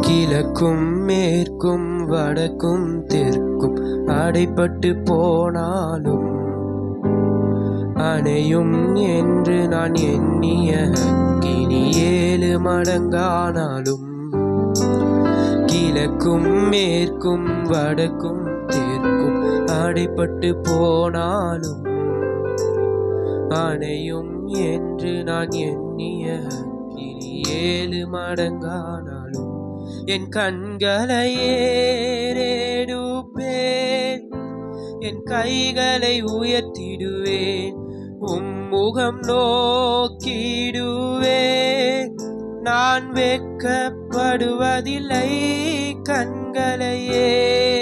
கிழக்கும் மேற்கும் வடக்கும் தெற்கும் அடைப்பட்டு போனாலும் அணையும் என்று நான் எண்ணிய கினி ஏழு மடங்கானாலும் கிழக்கும் மேற்கும் வடக்கும் தெற்கும் அடைப்பட்டு போனாலும் அணையும் என்று நான் எண்ணிய கினி ஏழு மடங்கானாலும் என் கண்களை ஏறெடுப்பேன். என் கைகளை உயர்த்திடுவேன் உம் முகம் நோக்கிடுவேன். நான் வெக்கப்படுவதில்லை கண்களையே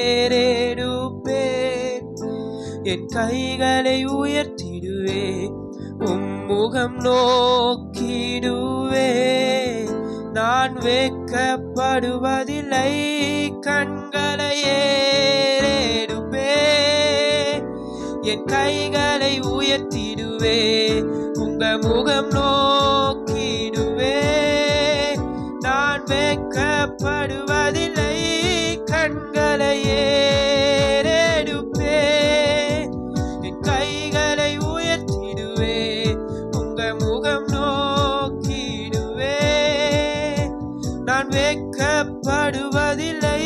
என் கைகளை உயர்த்திடுவே உம்முகம் நோக்கிடுவே. நான் வெட்கப்படுவதில்லை கண்களை ஏறெடுப்பேன் என் கைகளை உயர்த்திடுவே உங்க முகம் நோக்கிடுவே. நான் வெட்கப்படுவதில்லை துக்கப்படுவதில்லை